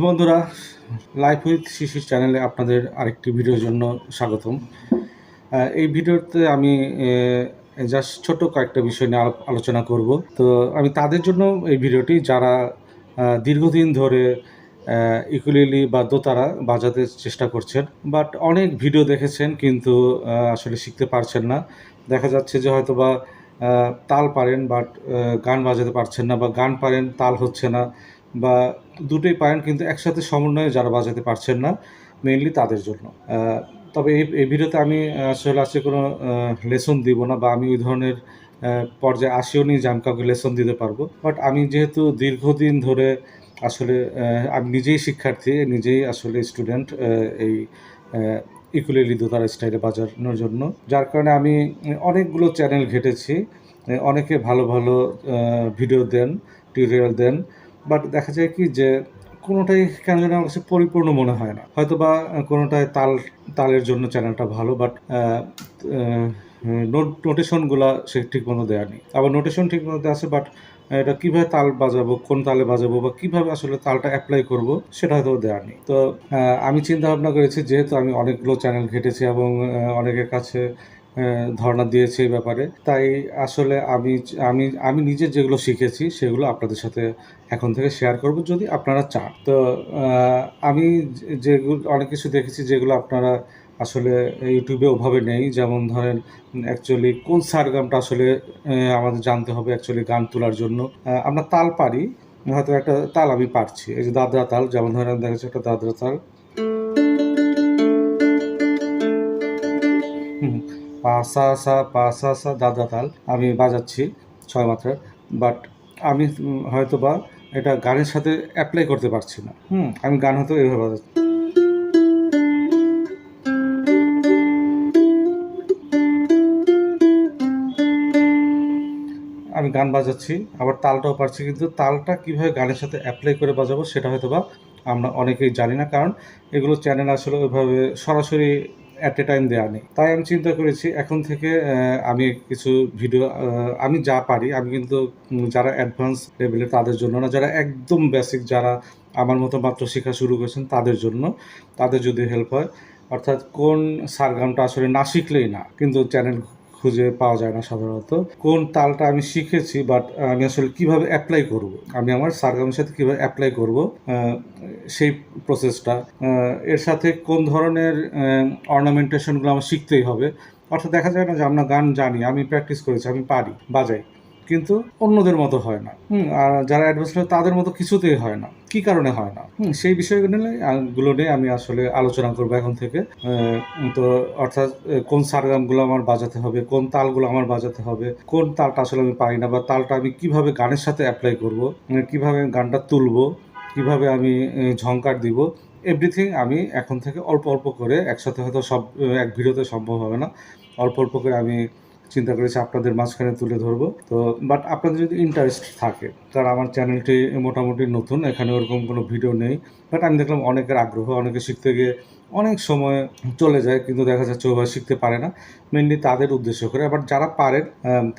বন্ধুরা life with শিশির চ্যানেলে আপনাদের আরেকটি ভিডিওর জন্য স্বাগতম। এই ভিডিওতে আমি জাস্ট ছোট কয়েকটা বিষয় নিয়ে আলো- আলোচনা করব। তো আমি তাদের জন্য এই ভিডিওটি যারা দীর্ঘদিন ধরে ইকুলিলি বা দোতারা বাজাতে চেষ্টা করছেন বাট অনেক ভিডিও দেখেছেন, কিন্তু আসলে শিখতে পারছেন না। দেখা যাচ্ছে যে হয়তো বা তাল পারেন বাট গান বাজাতে পারছেন না, বা গান পারেন, তাল হচ্ছে না। বা দুটোই পারেন, কিন্তু একসাথে সমন্বয়ে যারা বাজাতে পারছেন না মেইনলি তাদের জন্য। তবে এই এই ভিডিওতে আমি আসলে আজকে কোনো লেসন দিব না বা আমি ওই ধরনের পর্যায়ে আসিও নি যে আমি কাউকে লেসন দিতে পারব। বাট আমি যেহেতু দীর্ঘদিন ধরে আসলে আমি নিজেই শিক্ষার্থী, নিজেই আসলে স্টুডেন্ট এই ইকুলেলি দোতারা স্টাইলে বাজানোর জন্য। যার কারণে আমি অনেকগুলো চ্যানেল ঘেটেছি অনেকে ভালো ভালো ভিডিও দেন টিউটোরিয়াল দেন বাট দেখা যায় কি যে কোনোটাই কেন যেন আমার কাছে পরিপূর্ণ মনে হয় না। হয়তো বা কোনোটায় তাল, তালের জন্য চ্যানেলটা ভালো, বাট নোট, নোটেশনগুলো সে ঠিক মতো দেওয়া নেই। আবার নোটেশন ঠিক মতো দেওয়া আছে, বাট এটা কীভাবে তাল বাজাবো, কোন তালে বাজাবো বা কীভাবে আসলে তালটা অ্যাপ্লাই করব, সেটা হয়তো দেওয়া নেই। তো আমি চিন্তা ভাবনা করেছি, যেহেতু আমি অনেকগুলো চ্যানেল ঘেটেছি এবং অনেকের কাছে ধারণা দিয়েছে এই ব্যাপারে। তাই আসলে আমি আমি আমি নিজে যেগুলো শিখেছি সেগুলো আপনাদের সাথে এখন থেকে শেয়ার করব যদি আপনারা চান। তো আমি যেগুলো অনেক কিছু দেখেছি যেগুলো আপনারা আসলে ইউটিউবে ওভাবে নেই। যেমন ধরেন অ্যাকচুয়ালি কোন সারগামটা আসলে আমাদের জানতে হবে অ্যাকচুয়ালি গান তোলার জন্য। আমরা তাল পারি, হয়তো একটা তাল আমি পারছি। এই যে দাদরা তাল, যেমন ধরেন দেখা যাচ্ছে একটা দাদরা তাল। হুম পা সা সা পা সা দাদা তাল। আমি বাজাচ্ছি ছয় মাত্রার। বাট আমি হয়তো বা এটা গানের সাথে অ্যাপ্লাই করতে পারছি না। হুম, আমি গান হয়তো এইভাবে বাজাচ্ছি। আমি গান বাজাচ্ছি, আবার তালটাও পারছি, কিন্তু তালটা কীভাবে গানের সাথে অ্যাপ্লাই করে বাজাবো সেটা হয়তো বা আমরা অনেকেই জানি না। কারণ এগুলো চ্যানেল আসলে ওইভাবে সরাসরি অ্যাট এ টাইম দেওয়া নেই। তাই আমি চিন্তা করেছি, এখন থেকে আমি কিছু ভিডিও আমি যা পারি, আমি কিন্তু যারা অ্যাডভান্স লেভেলে তাদের জন্য না, যারা একদম বেসিক যারা আমার মতো মাত্র শেখা শুরু করেছেন তাদের জন্য, তাদের যদি হেল্প হয়, অর্থাৎ কোন সারগামটা আসলে না শিখলেই না, কিন্তু চ্যানেল খুঁজে পাওয়া যায় না সাধারণত। কোন তালটা আমি শিখেছি বাট আমি আসলে কীভাবে অ্যাপ্লাই করব? আমি আমার সারগামের সাথে কীভাবে অ্যাপ্লাই করব সেই প্রসেসটা এর সাথে কোন ধরনের অর্নামেন্টেশনগুলো আমার শিখতেই হবে। অর্থাৎ দেখা যায় না যে আমরা গান জানি, আমি প্র্যাকটিস করেছি, আমি পারি, বাজাই। কিন্তু অন্যদের মতো হয় না। আর যারা অ্যাডভান্স তাদের মতো কিছুতেই হয় না। কি কারণে হয় না? সেই বিষয়গুলো নিয়ে আমি আসলে আলোচনা করব এখন থেকে। তো অর্থাৎ কোন সারগামগুলো আমার বাজাতে হবে, কোন তালগুলো আমার বাজাতে হবে, কোন তালটা আসলে আমি পাই না বা তালটা আমি কীভাবে গানের সাথে অ্যাপ্লাই করব কীভাবে গানটা তুলবো, কীভাবে আমি ঝংকার দিব এভরিথিং আমি এখন থেকে অল্প অল্প করে একসাথে হয়তো সব এক ভিডিওতে সম্ভব হবে না। অল্প অল্প করে আমি চিন্তা করেছি আপনাদের মাঝখানে তুলে ধরবো। তো বাট আপনাদের যদি ইন্টারেস্ট থাকে তার আমার চ্যানেলটি মোটামুটি নতুন, এখানে ওরকম কোনো ভিডিও নেই। বাট আমি দেখলাম অনেকের আগ্রহ, অনেকে শিখতে গিয়ে অনেক সময় চলে যায়, কিন্তু দেখা যাচ্ছে ওভাবে শিখতে পারে না। মেনলি তাদের উদ্দেশ্য করে। আবার যারা পারেন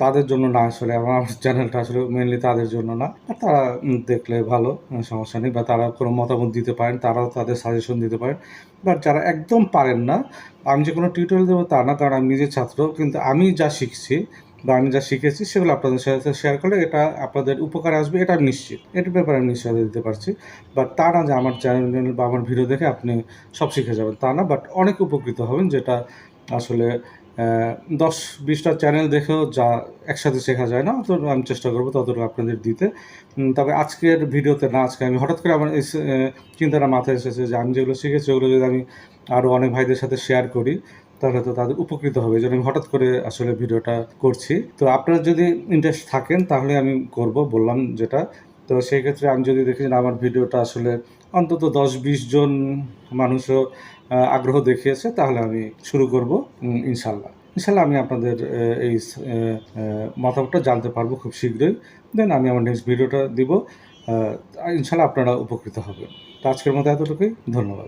তাদের জন্য না আসলে, আমার চ্যানেলটা আসলে মেনলি তাদের জন্য না। তারা দেখলে ভালো সমস্যা নেই। বা তারা কোনো মতামত দিতে পারেন, তারাও তাদের সাজেশন দিতে পারেন। বাট যারা একদম পারেন না, আমি যে কোনো টিউটোরিয়াল দেবো তা না, কারণ আমি নিজের ছাত্র, কিন্তু আমি যা শিখছি বা আমি যা শিখেছি সেগুলো আপনাদের সাথে শেয়ার করলে এটা আপনাদের উপকারে আসবে, এটা আমি নিশ্চিত। এটার ব্যাপারে আমি নিশ্চয়তা দিতে পারছি। বাট তা না যে আমার চ্যানেল বা আমার ভিডিও দেখে আপনি সব শিখে যাবেন, তা না। বাট অনেক উপকৃত হবেন যেটা আসলে দশ বিশটা চ্যানেল দেখেও যা একসাথে শেখা যায় না তো আমি চেষ্টা করব ততটুকু আপনাদের দিতে। তবে আজকের ভিডিওতে না, আজকে আমি হঠাৎ করে আমার এই চিন্তাটা মাথায় এসেছে যে আমি যেগুলো শিখেছি, ওগুলো যদি আমি আরও অনেক ভাইদের সাথে শেয়ার করি তাহলে তো তাদের উপকৃত হবে জন্য আমি হঠাৎ করে আসলে ভিডিওটা করছি। তো আপনারা যদি ইন্টারেস্ট থাকেন, তাহলে আমি করব, বললাম যেটা। তো সেই ক্ষেত্রে আমি যদি দেখি যে আমার ভিডিওটা আসলে অন্তত দশ বিশ জন মানুষও আগ্রহ দেখিয়েছে, তাহলে আমি শুরু করব ইনশাল্লাহ। ইনশাল্লাহ আমি আপনাদের এই মতামতটা জানতে পারব খুব শীঘ্রই। দেন আমি আমার নেক্সট ভিডিওটা দিব ইনশাল্লাহ আপনারা উপকৃত হবেন। তো আজকের মতো এতটুকুই, ধন্যবাদ।